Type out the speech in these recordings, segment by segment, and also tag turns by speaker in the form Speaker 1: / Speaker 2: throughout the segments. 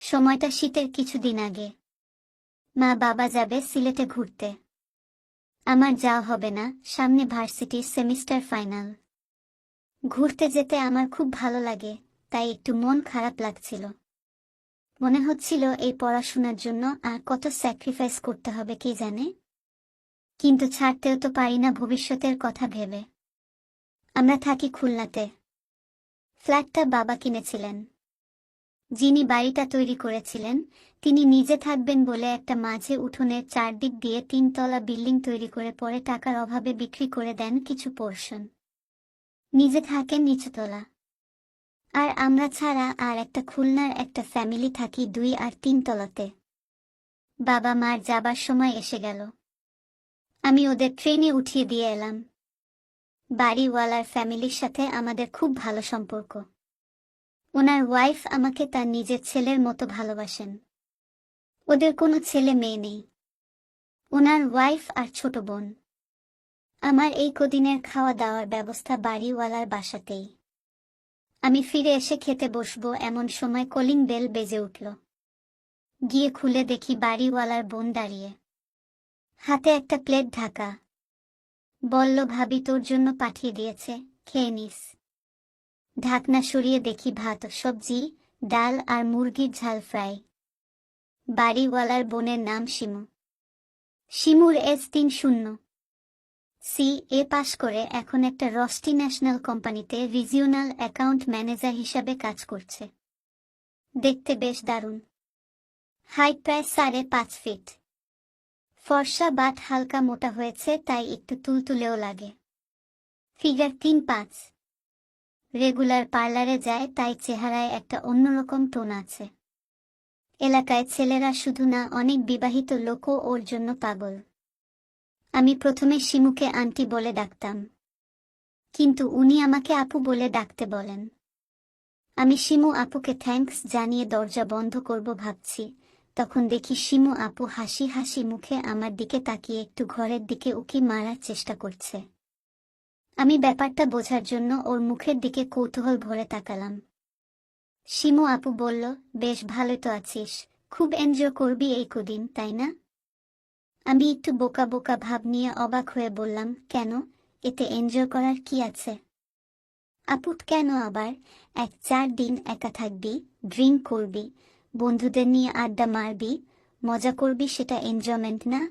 Speaker 1: সময়টা শীতের কিছুদিন আগে। মা বাবা যাবে সিলেটে ঘুরতে। আমার যাওয়া হবে না, সামনে ভার্সিটির সেমিস্টার ফাইনাল। ঘুরতে যেতে আমার খুব ভালো লাগে, তাই একটু মন খারাপ লাগছিল। মনে হচ্ছিল এই পড়াশোনার জন্য আর কত স্যাক্রিফাইস করতে হবে কে জানে? কিন্তু ছাড়তেও তো পারি না ভবিষ্যতের কথা ভেবে। আমরা থাকি খুলনাতে। ফ্ল্যাটটা বাবা কিনেছিলেন। যিনি বাড়িটা তৈরি করেছিলেন, তিনি নিজে থাকবেন বলে একটা মাঝে উঠোনের চারদিক দিয়ে তিনতলা বিল্ডিং তৈরি করে পরে টাকার অভাবে বিক্রি করে দেন কিছু পোর্শন। নিজে থাকেন নিচুতলা। আর আমরা ছাড়া আর একটা খুলনার একটা ফ্যামিলি থাকি দুই আর তিন তলাতে বাবা মার যাবার সময় এসে গেল। আমি ওদের ট্রেনে উঠিয়ে দিয়ে এলাম। বাড়িওয়ালার ফ্যামিলির সাথে আমাদের খুব ভালো সম্পর্ক। ওনার ওয়াইফ আমাকে তার নিজের ছেলের মতো ভালোবাসেন। ওদের কোনো ছেলে মেয়ে নেই। ওনার ওয়াইফ আর ছোট বোন। আমার এই কদিনের খাওয়া দাওয়ার ব্যবস্থা বাড়িওয়ালার বাসাতেই। আমি ফিরে এসে খেতে বসবো এমন সময় কলিং বেল বেজে উঠল। গিয়ে খুলে দেখি বাড়িওয়ালার বোন দাঁড়িয়ে। হাতে একটা প্লেট ঢাকা। বলল, ভাবি তোর জন্য পাঠিয়ে দিয়েছে। খেয়ে নিস। ঢাকনা সরিয়ে দেখি ভাত, সবজি, ডাল আর মুরগির ঝাল ফ্রাই। বাড়িওয়ালার বোনের নাম শিমু। শিমুর এস তিন শূন্য। সি এ পাশ করে এখন একটা রস্টি ন্যাশনাল কোম্পানিতে রিজিওনাল অ্যাকাউন্ট ম্যানেজার হিসাবে কাজ করছে। দেখতে বেশ দারুণ। হাইট প্রায় সাড়ে পাঁচ ফিট। ফর্সা বাট হালকা মোটা হয়েছে, তাই একটু তুলতুলেও লাগে। ফিগার তিন পাঁচ। রেগুলার পার্লারে যায়, তাই চেহারায় একটা অন্যরকম টোন আছে। এলাকায় ছেলেরা শুধু না, অনেক বিবাহিত লোকও ওর জন্য পাগল। আমি প্রথমে শিমুকে আন্টি বলে ডাকতাম। কিন্তু উনি আমাকে আপু বলে ডাকতে বলেন। আমি শিমু আপুকে থ্যাঙ্কস জানিয়ে দরজা বন্ধ করব ভাবছি। তখন দেখি শিমু আপু হাসি হাসি মুখে আমার দিকে তাকিয়ে একটু ঘরের দিকে উকি মারার চেষ্টা করছে। আমি ব্যাপারটা বোঝার জন্য ওর মুখের দিকে কৌতূহল ভরে তাকালাম। শিমু আপু বলল, বেশ ভালো তো আছিস। খুব এনজয় করবি এই কদিন, তাই না? আমি একটু বোকা বোকা ভাব নিয়ে অবাক হয়ে বললাম, কেন? এতে এনজয় করার কি আছে? আপু, কেন আবার? এক চার দিন একা থাকবি ড্রিঙ্ক করবি, বন্ধুদের নিয়ে আড্ডা মারবি, মজা করবি সেটা এনজয়মেন্ট না?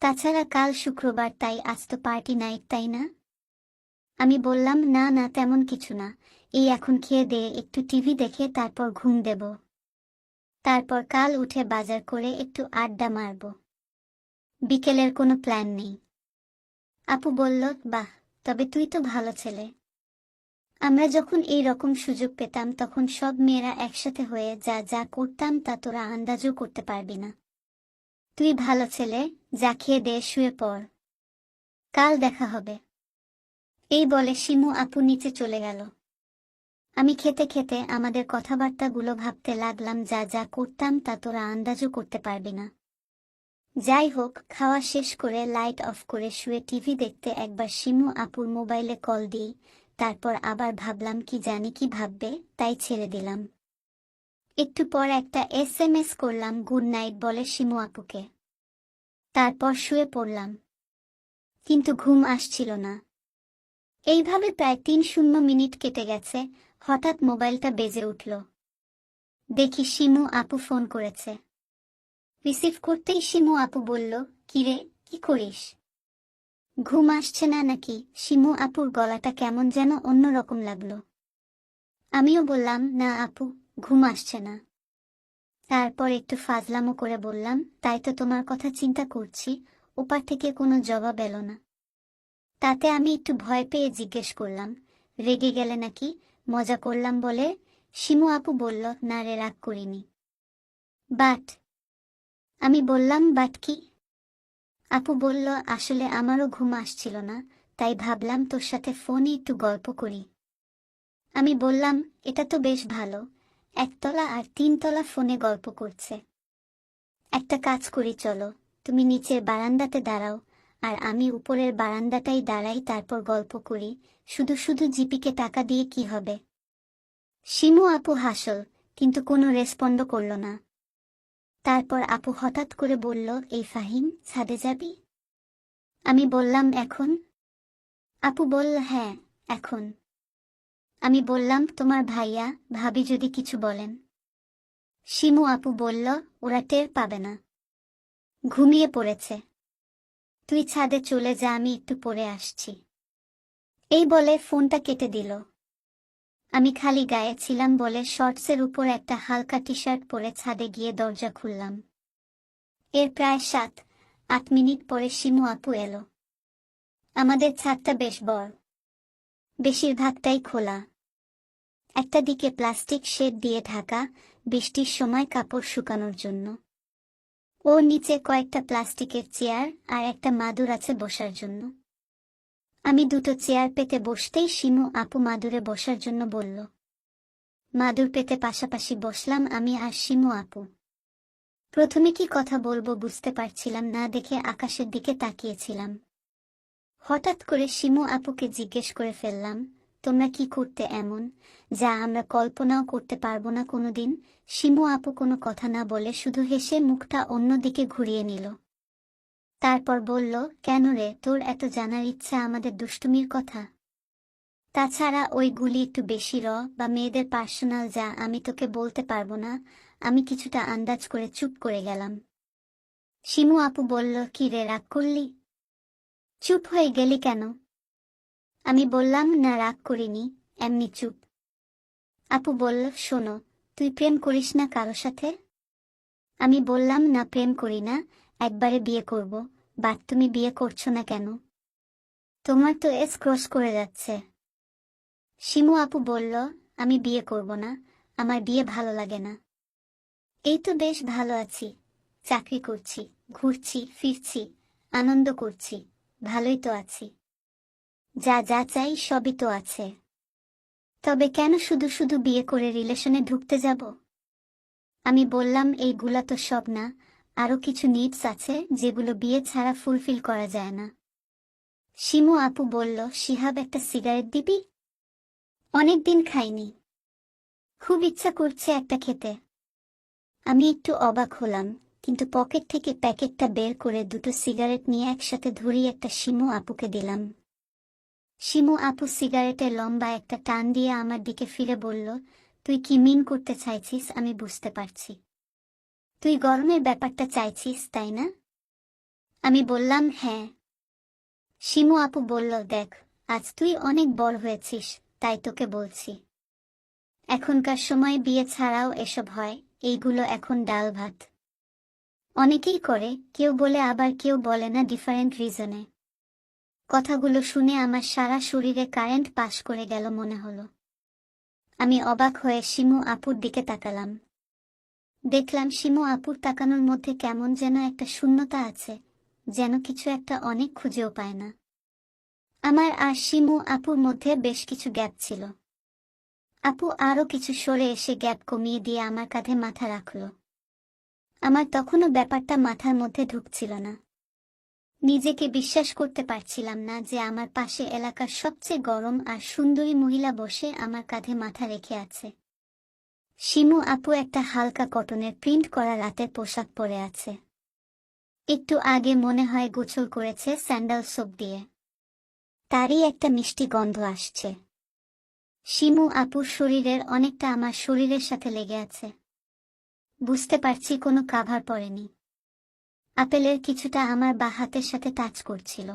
Speaker 1: তাছাড়া কাল শুক্রবার, তাই আজ তো পার্টি নাইট তাই না? আমি বললাম, না না, তেমন কিছু না। এই এখন খেয়ে দে, একটু টিভি দেখে তারপর ঘুম দেব। তারপর কাল উঠে বাজার করে একটু আড্ডা মারব। বিকেলের কোনো প্ল্যান নেই। আপু বলল, বাহ, তবে তুই তো ভালো ছেলে। আমরা যখন এই রকম সুযোগ পেতাম, তখন সব মেয়েরা একসাথে হয়ে যা যা করতাম, তা তোরা আন্দাজও করতে পারবি না। তুই ভালো ছেলে, যা খেয়ে দে, শুয়ে পড়। কাল দেখা হবে। এই বলে শিমু আপু নিচে চলে গেল। আমি খেতে খেতে আমাদের কথাবার্তাগুলো ভাবতে লাগলাম, যা যা করতাম তা তোরা আন্দাজও করতে পারবি না। যাই হোক, খাওয়া শেষ করে লাইট অফ করে শুয়ে টিভি দেখতে একবার শিমু আপুর মোবাইলে কল দিই, তারপর আবার ভাবলাম কি জানি কি ভাববে, তাই ছেড়ে দিলাম। একটু পর একটা এস এম এস করলাম, গুড নাইট বলে শিমু আপুকে। তারপর শুয়ে পড়লাম। কিন্তু ঘুম আসছিল না। এইভাবে প্রায় তিন শূন্য মিনিট কেটে গেছে। হঠাৎ মোবাইলটা বেজে উঠল। দেখি শিমু আপু ফোন করেছে। রিসিভ করতেই শিমু আপু বলল, কিরে, কি করিস? ঘুম আসছে না নাকি? শিমু আপুর গলাটা কেমন যেন অন্যরকম লাগল। আমিও বললাম, না আপু, ঘুম আসছে না। তারপর একটু ফাজলামো করে বললাম, তাই তো তোমার কথা চিন্তা করছি, ওপার থেকে কোনো জবাব এলো না। তাতে আমি একটু ভয় পেয়ে জিজ্ঞেস করলাম, রেগে গেলে নাকি? মজা করলাম বলে শিমু আপু বলল, না রে, রাগ করিনি। বাট? আমি বললাম, বাট কি? আপু বলল, আসলে আমারও ঘুম আসছিল না, তাই ভাবলাম তোর সাথে ফোনে একটু গল্প করি। আমি বললাম, এটা তো বেশ ভালো, একতলা আর তিনতলা ফোনে গল্প করছে। একটা কাজ করি, চলো, তুমি নিচের বারান্দাতে দাঁড়াও আর আমি উপরের বারান্দাটাই দাঁড়াই, তারপর গল্প করি। শুধু শুধু জিপিকে টাকা দিয়ে কি হবে? শিমু আপু হাসল, কিন্তু কোনো রেসপন্ড করল না। তারপর আপু হঠাৎ করে বলল, এই ফাহিম, ছাদে যাবি? আমি বললাম, এখন? আপু বলল হ্যাঁ এখন। আমি বললাম, তোমার ভাইয়া, ভাবি যদি কিছু বলেন। শিমু আপু বলল, ওরা টের পাবে না। ঘুমিয়ে পড়েছে। তুই ছাদে চলে যা, আমি একটু পরে আসছি। এই বলে ফোনটা কেটে দিল। আমি খালি গায়ে ছিলাম বলে শর্টসের উপর একটা হালকা টি শার্ট পরে ছাদে গিয়ে দরজা খুললাম। এর প্রায় সাত, আট মিনিট পরে শিমু আপু এলো। আমাদের ছাদটা বেশ বড়। বেশিরভাগটাই খোলা। একটা দিকে প্লাস্টিক শেড দিয়ে ঢাকা, বৃষ্টির সময় কাপড় শুকানোর জন্য। ও নিচে কয়েকটা প্লাস্টিকের চেয়ার আর একটা মাদুর আছে বসার জন্য। আমি দুটো চেয়ার পেতে বসতেই শিমু আপু মাদুরে বসার জন্য বলল, মাদুর পেতে পাশাপাশি বসলাম আমি আর শিমু আপু। প্রথমে কি কথা বলব বুঝতে পারছিলাম না দেখে আকাশের দিকে তাকিয়েছিলাম। হঠাৎ করে শিমু আপুকে জিজ্ঞেস করে ফেললাম তোমরা কি করতে এমন? যা আমরা কল্পনাও করতে পারব না কোনোদিন। শিমু আপু কোনো কথা না বলে শুধু হেসে মুখটা অন্যদিকে ঘুরিয়ে নিল। তারপর বলল, কেন রে, তোর এত জানার ইচ্ছা আমাদের দুষ্টুমির কথা? তাছাড়া ওইগুলি একটু বেশি র, বা মেয়েদের পার্সোনাল যা আমি তোকে বলতে পারব না, আমি কিছুটা আন্দাজ করে চুপ করে গেলাম। শিমু আপু বলল, কি রে, রাগ করলি? চুপ হয়ে গেলি কেন? আমি বললাম, না, রাগ করিনি, এমনি চুপ। আপু বলল, শোনো, তুই প্রেম করিস না কারও সাথে? আমি বললাম, না, প্রেম করি না, একবারে বিয়ে করব বাট তুমি বিয়ে করছ না কেন? তোমার তো এস ক্রস করে যাচ্ছে। শিমু আপু বলল, আমি বিয়ে করব না, আমার বিয়ে ভালো লাগে না। এই তো বেশ ভালো আছি, চাকরি করছি, ঘুরছি, ফিরছি, আনন্দ করছি, ভালোই তো আছি। যা যা চাই সবই তো আছে। তবে কেন শুধু শুধু বিয়ে করে রিলেশনে ঢুকতে যাব? আমি বললাম, এইগুলা তো সব না। আরও কিছু নিডস আছে যেগুলো বিয়ে ছাড়া ফুলফিল করা যায় না। শিমু আপু বলল, শিহাব, একটা সিগারেট দিবি? অনেক দিন খাইনি। খুব ইচ্ছা করছে একটা খেতে। আমি একটু অবাক হলাম, কিন্তু পকেট থেকে প্যাকেটটা বের করে দুটো সিগারেট নিয়ে একসাথে ধরিয়ে একটা শিমু আপুকে দিলাম। শিমু আপু সিগারেটের লম্বা একটা টান দিয়ে আমার দিকে ফিরে বলল, তুই কি মিন করতে চাইছিস? আমি বুঝতে পারছি। তুই গরমের ব্যাপারটা চাইছিস, তাই না? আমি বললাম হ্যাঁ। শিমু আপু বলল, দেখ, আজ তুই অনেক বড় হয়েছিস, তাই তোকে বলছি। এখনকার সময় বিয়ে ছাড়াও এসব হয়, এইগুলো এখন ডাল ভাত। অনেকেই করে, কেউ বলে আবার কেউ বলে না ডিফারেন্ট রিজনে কথাগুলো শুনে আমার সারা শরীরে কারেন্ট পাশ করে গেল মনে হলো। আমি অবাক হয়ে শিমু আপুর দিকে তাকালাম। দেখলাম শিমু আপুর তাকানোর মধ্যে কেমন যেন একটা শূন্যতা আছে, যেন কিছু একটা অনেক খুঁজেও পায় না। আমার আর শিমু আপুর মধ্যে বেশ কিছু গ্যাপ ছিল। আপু আরও কিছু সরে এসে গ্যাপ কমিয়ে দিয়ে আমার কাঁধে মাথা রাখল। আমার তখনও ব্যাপারটা মাথার মধ্যে ঢুকছিল না। নিজেকে বিশ্বাস করতে পারছিলাম না যে আমার পাশে এলাকার সবচেয়ে গরম আর সুন্দরী মহিলা বসে আমার কাঁধে মাথা রেখে আছে। শিমু আপু একটা হালকা কটনের প্রিন্ট করা রাতের পোশাক পরে আছে। একটু আগে মনে হয় গোছল করেছে স্যান্ডাল সোপ দিয়ে। তারই একটা মিষ্টি গন্ধ আসছে। শিমু আপুর শরীরের অনেকটা আমার শরীরের সাথে লেগে আছে। বুঝতে পারছি কোনো কাভার পড়েনি আপেলের কিছুটা আমার বা হাতের সাথে টাচ করছিল।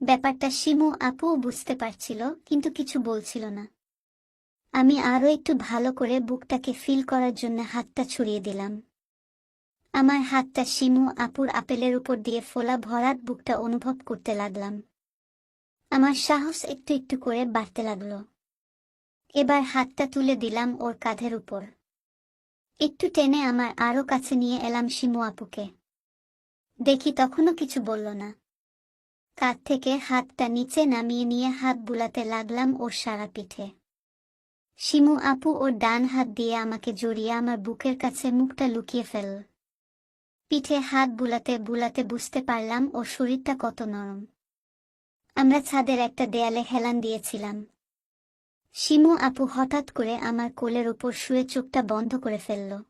Speaker 1: ব্যাপারটা শিমু আপুও বুঝতে পারছিল, কিন্তু কিছু বলছিল না। আমি আরও একটু ভালো করে বুকটাকে ফিল করার জন্য হাতটা ছড়িয়ে দিলাম। আমার হাতটা শিমু আপুর আপেলের উপর দিয়ে ফোলা ভরাট বুকটা অনুভব করতে লাগলাম। আমার সাহস একটু একটু করে বাড়তে লাগল। এবার হাতটা তুলে দিলাম ওর কাঁধের উপর। একটু টেনে আমার আরও কাছে নিয়ে এলাম শিমু আপুকে। দেখি তখনও কিছু বলল না। কাঁধ থেকে হাতটা নিচে নামিয়ে নিয়ে হাত বুলাতে লাগলাম ওর সারা পিঠে। শিমু আপু ওর ডান হাত দিয়ে আমাকে জড়িয়ে আমার বুকের কাছে মুখটা লুকিয়ে ফেল পিঠে হাত বুলাতে বুলাতে বুঝতে পারলাম ওর শরীরটা কত নরম। আমরা ছাদের একটা দেয়ালে হেলান দিয়েছিলাম। শিমু আপু হঠাৎ করে আমার কোলের উপর শুয়ে চোখটা বন্ধ করে ফেলল।